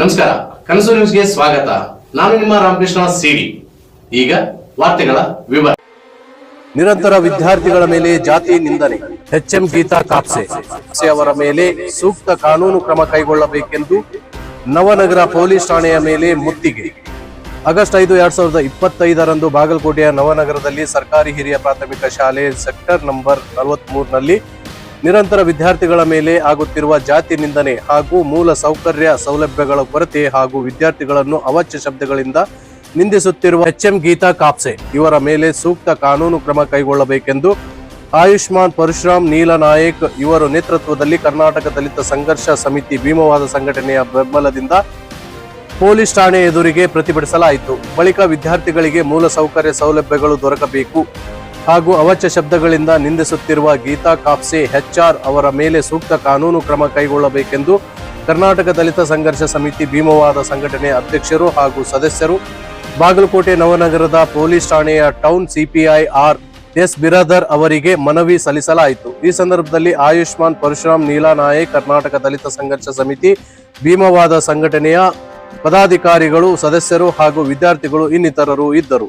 ನಮಸ್ಕಾರ, ಕನಸು ನ್ಯೂಸ್ಗೆ ಸ್ವಾಗತ. ನಾನು ನಿಮ್ಮ ರಾಮಕೃಷ್ಣ ಸಿಡಿ. ಈಗ ವಾರ್ತೆಗಳ ವಿವರ. ನಿರಂತರ ವಿದ್ಯಾರ್ಥಿಗಳ ಮೇಲೆ ಜಾತಿ ನಿಂದನೆ ಎಚ್ ಎಂ ಗೀತಾ ಕಾಪ್ಸೆ. ಅವರ ಮೇಲೆ ಸೂಕ್ತ ಕಾನೂನು ಕ್ರಮ ಕೈಗೊಳ್ಳಬೇಕೆಂದು ನವನಗರ ಪೊಲೀಸ್ ಠಾಣೆಯ ಮೇಲೆ ಮುತ್ತಿಗೆ. ಆಗಸ್ಟ್ ಐದು, ಎರಡ್ ಸಾವಿರದ ಇಪ್ಪತ್ತೈದರಂದು ಬಾಗಲಕೋಟೆಯ ನವನಗರದಲ್ಲಿ ಸರ್ಕಾರಿ ಹಿರಿಯ ಪ್ರಾಥಮಿಕ ಶಾಲೆ ಸೆಕ್ಟರ್ ನಂಬರ್ ನಲವತ್ಮೂರನಲ್ಲಿ ನಿರಂತರ ವಿದ್ಯಾರ್ಥಿಗಳ ಮೇಲೆ ಆಗುತ್ತಿರುವ ಜಾತಿ ನಿಂದನೆ ಹಾಗೂ ಮೂಲ ಸೌಕರ್ಯ ಸೌಲಭ್ಯಗಳ ಕೊರತೆ ಹಾಗೂ ವಿದ್ಯಾರ್ಥಿಗಳನ್ನು ಅವಾಚ್ಯ ಶಬ್ದಗಳಿಂದ ನಿಂದಿಸುತ್ತಿರುವ ಎಚ್ಎಂ ಗೀತಾ ಕಾಪ್ಸೆ. ಇವರ ಮೇಲೆ ಸೂಕ್ತ ಕಾನೂನು ಕ್ರಮ ಕೈಗೊಳ್ಳಬೇಕೆಂದು ಆಯುಷ್ಮಾನ್ ಪರಶುರಾಮ್ ನೀಲನಾಯಕ್ ಇವರು ನೇತೃತ್ವದಲ್ಲಿ ಕರ್ನಾಟಕ ದಲಿತ ಸಂಘರ್ಷ ಸಮಿತಿ ಭೀಮವಾದ ಸಂಘಟನೆಯ ಬೆಂಬಲದಿಂದ ಪೊಲೀಸ್ ಠಾಣೆ ಎದುರಿಗೆ ಪ್ರತಿಭಟಿಸಲಾಯಿತು. ಬಳಿಕ ವಿದ್ಯಾರ್ಥಿಗಳಿಗೆ ಮೂಲ ಸೌಕರ್ಯ ಸೌಲಭ್ಯಗಳು ದೊರಕಬೇಕು. ಹಾಗೂ ಅವಚ ಶಬ್ದಗಳಿಂದ ನಿಂದಿಸುತ್ತಿರುವ ಗೀತಾ ಕಾಪ್ಸೆ ಹೆಚ್ಆರ್ ಅವರ ಮೇಲೆ ಸೂಕ್ತ ಕಾನೂನು ಕ್ರಮ ಕೈಗೊಳ್ಳಬೇಕೆಂದು ಕರ್ನಾಟಕ ದಲಿತ ಸಂಘರ್ಷ ಸಮಿತಿ ಭೀಮವಾದ ಸಂಘಟನೆ ಅಧ್ಯಕ್ಷರು ಹಾಗೂ ಸದಸ್ಯರು. ಬಾಗಲಕೋಟೆ ನವನಗರದ ಪೊಲೀಸ್ ಠಾಣೆಯ town CPI R S Biradar ಅವರಿಗೆ ಮನವಿ ಸಲ್ಲಿಸಲಾಯಿತು. ಈ ಸಂದರ್ಭದಲ್ಲಿ ಆಯುಷ್ಮಾನ್ ಪರಶುರಾಮ್ ನೀಲಾನಾಯಕ್ ಕರ್ನಾಟಕ ದಲಿತ ಸಂಘರ್ಷ ಸಮಿತಿ ಭೀಮವಾದ ಸಂಘಟನೆಯ ಪದಾಧಿಕಾರಿಗಳು, ಸದಸ್ಯರು ಹಾಗೂ ವಿದ್ಯಾರ್ಥಿಗಳು ಇನ್ನಿತರರು ಇದ್ದರು.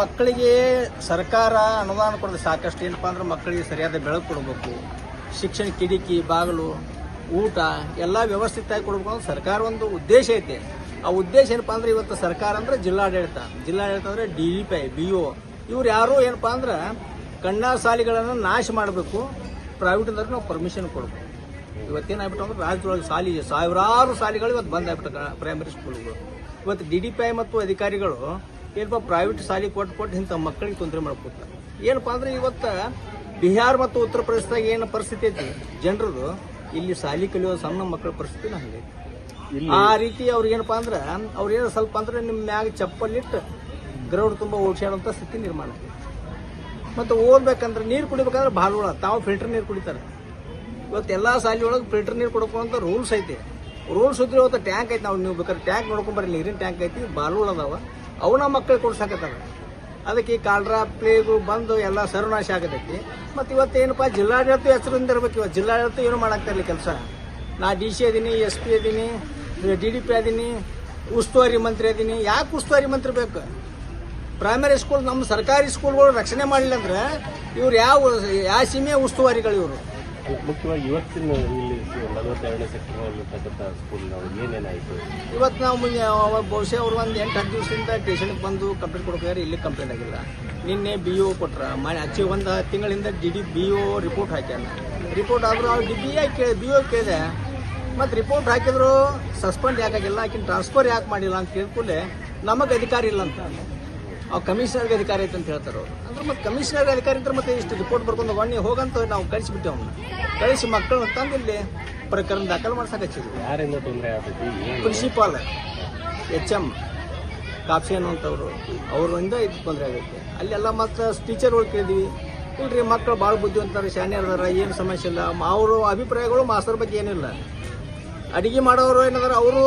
ಮಕ್ಕಳಿಗೆ ಸರ್ಕಾರ ಅನುದಾನ ಕೊಡೋದು ಸಾಕಷ್ಟು ಏನಪ್ಪ ಅಂದ್ರೆ ಮಕ್ಕಳಿಗೆ ಸರಿಯಾದ ಬೆಳಕು ಕೊಡಬೇಕು. ಶಿಕ್ಷಣ ಕಿಟಕಿ, ಬಾಗಿಲು, ಊಟ ಎಲ್ಲ ವ್ಯವಸ್ಥಿತವಾಗಿ ಕೊಡಬೇಕು ಅಂದ್ರೆ ಸರ್ಕಾರ ಒಂದು ಉದ್ದೇಶ ಐತೆ. ಆ ಉದ್ದೇಶ ಏನಪ್ಪ ಅಂದ್ರೆ ಇವತ್ತು ಸರ್ಕಾರ ಅಂದ್ರೆ ಜಿಲ್ಲಾಡಳಿತ. ಜಿಲ್ಲಾಡಳಿತ ಅಂದ್ರೆ D D P, B O ಇವ್ರು ಯಾರು ಏನಪ್ಪ ಅಂದ್ರೆ ಕಣ್ಣಾ ಶಾಲೆಗಳನ್ನು ನಾಶ ಮಾಡಬೇಕು. ಪ್ರೈವೇಟ್ದವ್ರಿಗೆ ನಾವು ಪರ್ಮಿಷನ್ ಕೊಡಬೇಕು. ಇವತ್ತೇನಾಗ್ಬಿಟ್ಟು ಅಂದ್ರೆ ರಾಜ್ಯದೊಳಗೆ ಸಾಲಿ ಸಾವಿರಾರು ಶಾಲೆಗಳು ಇವತ್ತು ಬಂದ್ ಆಗ್ಬಿಟ್ಟು ಪ್ರೈಮರಿ ಸ್ಕೂಲ್ಗಳು ಇವತ್ತು ಡಿ ಡಿ ಪಿ ಐ ಮತ್ತು ಅಧಿಕಾರಿಗಳು ಏನಪ್ಪ ಪ್ರೈವೇಟ್ ಶಾಲೆ ಕೊಟ್ಟು ಕೊಟ್ಟು ಇಂಥ ಮಕ್ಕಳಿಗೆ ತೊಂದರೆ ಮಾಡ್ಕೊತಾರೆ ಏನಪ್ಪ ಅಂದ್ರೆ ಇವತ್ತು ಬಿಹಾರ್ ಮತ್ತು ಉತ್ತರ ಪ್ರದೇಶದಾಗ ಏನು ಪರಿಸ್ಥಿತಿ ಐತಿ? ಜನರದು ಇಲ್ಲಿ ಶಾಲೆ ಕಲಿಯೋ ಸಣ್ಣ ಮಕ್ಕಳ ಪರಿಸ್ಥಿತಿ ಹಂಗೈತಿ ಆ ರೀತಿ ಅವ್ರಿಗೆ ಏನಪ್ಪಾ ಅಂದ್ರೆ ಅವ್ರೇನು ಸ್ವಲ್ಪ ಅಂದ್ರೆ ನಿಮ್ಮ ಮ್ಯಾಗ ಚಪ್ಪಲಿಟ್ಟು ಗ್ರೌಂಡ್ ತುಂಬ ಓಡ್ಸಾಡುವಂಥ ಸ್ಥಿತಿ ನಿರ್ಮಾಣ ಮತ್ತು ಓದ್ಬೇಕಂದ್ರೆ ನೀರು ಕುಡಿಬೇಕಂದ್ರೆ ಭಾಳ ತಾವು ಫಿಲ್ಟರ್ ನೀರು ಕುಡಿತಾರೆ. ಇವತ್ತು ಎಲ್ಲ ಒಳಗೆ ಫಿಲ್ಟರ್ ನೀರು ಕೊಡಬೇಕು ರೂಲ್ಸ್ ಐತಿ. ರೂಲ್ಸ್ ಇದ್ರೆ ಇವತ್ತು ಟ್ಯಾಂಕ್ ಐತಿ. ನಾವು ನೀವು ಬೇಕಾದ್ರೆ ಟ್ಯಾಂಕ್ ನೋಡ್ಕೊಂಬರ್ರಿ ನೀರಿನ ಟ್ಯಾಂಕ್ ಐತಿ ಬಾಲುಗಳು ಅದಾವ. ಅವನ್ನ ಮಕ್ಕಳಿಗೆ ಕೊಡ್ಸಾಕತ್ತಾರ ಅದಕ್ಕೆ ಈ ಕಾಲ್ರಾ ಪ್ಲೇಗು ಬಂದು ಎಲ್ಲ ಸರ್ವನಾಶ ಆಗತೈತಿ. ಮತ್ತು ಇವತ್ತು ಏನಪ್ಪ, ಜಿಲ್ಲಾಡಳಿತ ಹೆಸರಿಂದ ಇರ್ಬೇಕು ಇವತ್ತು. ಜಿಲ್ಲಾಡಳಿತ ಏನು ಮಾಡಾಕ್ತಾ ಇಲ್ಲ ಕೆಲಸ? ನಾ ಡಿ ಸಿ ಅದೀನಿ ಎಸ್ ಪಿ ಅದೀನಿ ಡಿ ಡಿ ಪಿ ಅದೀನಿ, ಉಸ್ತುವಾರಿ ಮಂತ್ರಿ ಅದೀನಿ. ಯಾಕೆ ಉಸ್ತುವಾರಿ ಮಂತ್ರಿ ಬೇಕು? ಪ್ರೈಮರಿ ಸ್ಕೂಲ್ ನಮ್ಮ ಸರ್ಕಾರಿ ಸ್ಕೂಲ್ಗಳು ರಕ್ಷಣೆ ಮಾಡಲಿಲ್ಲ ಅಂದ್ರೆ ಇವ್ರು ಯಾವ ಯಾವ ಸೀಮೆ ಉಸ್ತುವಾರಿಗಳು ಇವರು? ಮುಖ್ಯವಾಗಿ ಇವತ್ತಿನ ಇಲ್ಲಿ ನಲವತ್ತೆರಡನೇ ಸೆಕ್ಟರ್ನಲ್ಲಿರ್ತಕ್ಕಂಥ ಸ್ಕೂಲ್ ನಾವು ಏನೇನಾಯಿತು? ಇವತ್ತು ನಾವು ಮುಂದೆ ಅವಾಗ ಬಹುಶಃ ಅವ್ರು ಒಂದು ಎಂಟು, ಹತ್ತು ದಿವಸದಿಂದ ಟೇಷನ್ಗೆ ಬಂದು ಕಂಪ್ಲೇಂಟ್ ಕೊಡ್ಬೇಕಾದ್ರೆ ಇಲ್ಲಿ ಕಂಪ್ಲೇಂಟ್ ಆಗಿಲ್ಲ. ನಿನ್ನೆ ಬಿ ಒ ಕೊಟ್ರ. ಮನೆ ಅಚ್ಚಿ ಒಂದು ತಿಂಗಳಿಂದ D D B O report ಹಾಕ್ಯಾನ. Report ಆದರೂ ಅವ್ರು ಡಿ ಬಿ ಕೇಳಿ ಬಿ ಒ ಕೇಳಿದೆ. ಮತ್ತು ರಿಪೋರ್ಟ್ ಹಾಕಿದ್ರು ಸಸ್ಪೆಂಡ್ ಯಾಕಾಗಿಲ್ಲ, ಆಕಿನ ಟ್ರಾನ್ಸ್ಫರ್ ಯಾಕೆ ಮಾಡಿಲ್ಲ ಅಂತ ಕೇಳ್ಕೊಳ್ಳೆ ನಮಗೆ ಅಧಿಕಾರ ಇಲ್ಲ ಅಂತ. ಅವ್ ಕಮಿಷನರ್ಗೆ ಅಧಿಕಾರ ಐತೆ ಅಂತ ಹೇಳ್ತಾರೆ ಅವರು. ಅಂದ್ರೆ ಮತ್ತೆ ಕಮಿಷನರ್ಗೆ ಅಧಿಕಾರಿ ಇದ್ರೆ ಮತ್ತೆ ಇಷ್ಟು ರಿಪೋರ್ಟ್ ಬರ್ಕೊಂಡು ಒಣ್ಣೆ ಹೋಗಂತ ನಾವು ಕಳಿಸಿಬಿಟ್ಟೆ ಅವನ್ನ ಕಳಿಸಿ ಮಕ್ಕಳನ್ನ ತಂದು ಇಲ್ಲಿ ಪ್ರಕರಣ ದಾಖಲು ಮಾಡ್ಸಕ್ಕೆ ಹಚ್ಚಿದ್ವಿ ಯಾರಿಂದ ತೊಂದರೆ ಆಗ್ತೈತಿ? ಪ್ರಿನ್ಸಿಪಾಲ್ ಎಚ್ ಎಂ ಕಾಫಿ ಅನ್ನುವಂಥವ್ರು. ಅವರಿಂದ ಇದು ತೊಂದರೆ ಆಗೈತೆ. ಅಲ್ಲೆಲ್ಲ ಮತ್ತು ಟೀಚರ್ಗಳು ಕೇಳಿದ್ವಿ. ಇಲ್ರಿ ಮಕ್ಕಳು ಭಾಳ ಬುದ್ಧಿವಂತಾರೆ ಶಾನೆ ಅದಾರ ಏನು ಸಮಸ್ಯೆ ಇಲ್ಲ. ಅವರು ಅಭಿಪ್ರಾಯಗಳು ಮಾಸ್ತರ್ ಬಗ್ಗೆ ಏನಿಲ್ಲ ಅಡಿಗೆ ಮಾಡೋರು ಏನಾದ್ರೆ ಅವರು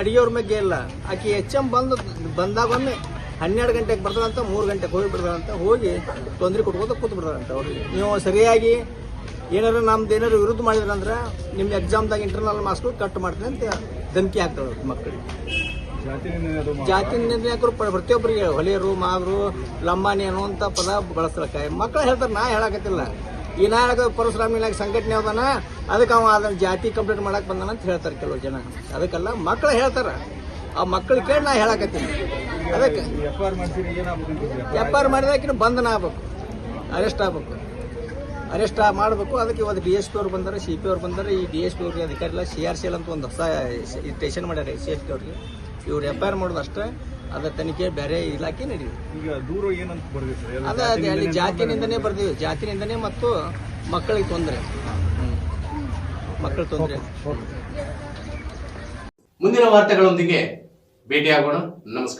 ಅಡುಗೆಯವ್ರ ಬಗ್ಗೆ ಇಲ್ಲ. ಆಕೆ ಎಚ್ ಎಂ ಬಂದು ಬಂದಾಗೊಮ್ಮೆ ಹನ್ನೆರಡು ಗಂಟೆಗೆ ಬರ್ತದಂತ ಮೂರು ಗಂಟೆಗೆ ಹೋಗಿ ಬಿಡ್ತಾರಂತ, ಹೋಗಿ ತೊಂದರೆ ಕೊಟ್ಕೋತ ಕೂತ್ ಬಿಡ್ತಾರಂತ ಅವ್ರಿಗೆ ನೀವು ಸರಿಯಾಗಿ ಏನಾರು ನಮ್ದು ಏನಾರು ವಿರುದ್ಧ ಮಾಡಿದ್ರಂದ್ರೆ ನಿಮ್ಮ ಎಕ್ಸಾಮ್ದಾಗ ಇಂಟರ್ನಲ್ ಮಾರ್ಕ್ಸ್ಗಳು ಕಟ್ ಮಾಡ್ತೀನಿ ಅಂತ ಧಮಕಿ ಹಾಕ್ತಾರೆ ಮಕ್ಕಳಿಗೆ. ಜಾತಿ ನಿಂದನೆಕರು ಪ್ರತಿಯೊಬ್ಬರಿಗೆ ಹೊಲಿಯರು, ಮಾವರು, ಲಂಬಾಣಿ ಅನ್ನುವಂಥ ಪದ ಬಳಸ್ಲಕ್ಕ ಮಕ್ಕಳು ಹೇಳ್ತಾರೆ, ನಾ ಹೇಳಕತ್ತಿಲ್ಲ. ಈ ನಾ ಹೇಳಕ ಪರಶುರಾಮ ಇಲಾಖೆ ಸಂಘಟನೆ ಅವದಾನ ಅದಕ್ಕೆ ಅವ ಅದನ್ನ ಜಾತಿ ಕಂಪ್ಲೀಟ್ ಮಾಡಕ್ ಬಂದಾನಂತ ಹೇಳ್ತಾರೆ ಕೆಲವು ಜನ. ಅದಕ್ಕೆಲ್ಲ ಮಕ್ಕಳು ಹೇಳ್ತಾರ. ಆ ಮಕ್ಕಳು ಕೇಳಿ ನಾ ಹೇಳಕತ್ತೀನಿ. ಅದಕ್ಕೆ ಎಫ್ ಆರ್ ಮಾಡಿದಾಕಿನ ಬಂಧನ ಆಗ್ಬೇಕು. ಅರೆಸ್ಟ್ ಆಗ್ಬೇಕು. ಅರೆಸ್ಟ್ ಮಾಡಬೇಕು. ಅದಕ್ಕೆ ಇವತ್ತು ಡಿ ಎಸ್ ಪಿ ಅವ್ರು ಬಂದಾರೆ ಸಿ ಪಿ ಅವ್ರು ಬಂದಾರೆ. ಈ ಡಿ ಎಸ್ ಪಿ ಅವ್ರಿಗೆ ಅಧಿಕಾರಿ ಇಲ್ಲ. ಸಿ ಆರ್ ಸಿ ಎಲ್ ಅಂತ ಒಂದು ಹೊಸ ಸ್ಟೇಷನ್ ಮಾಡ್ಯಾರ ಸಿ ಎಸ್ ಪಿ ಅವ್ರಿಗೆ. ಇವ್ರು ಎಫ್ ಐ ಆರ್ ಮಾಡೋದು ಅಷ್ಟೇ. ಅದರ ತನಿಖೆ ಬೇರೆ ಇಲಾಖೆ ನಡೀವಿ ಈಗ ದೂರ ಏನಂತ ಅದೇ ಅಲ್ಲಿ ಜಾತಿನಿಂದನೇ ಬರ್ತೀವಿ ಜಾತಿನಿಂದನೇ ಮತ್ತು ಮಕ್ಕಳಿಗೆ ತೊಂದರೆ. ಮಕ್ಕಳ ತೊಂದರೆ. ಮುಂದಿನ ವಾರ್ತೆಗಳೊಂದಿಗೆ ಭೇಟಿಯಾಗೋಣ. ನಮಸ್ಕಾರ.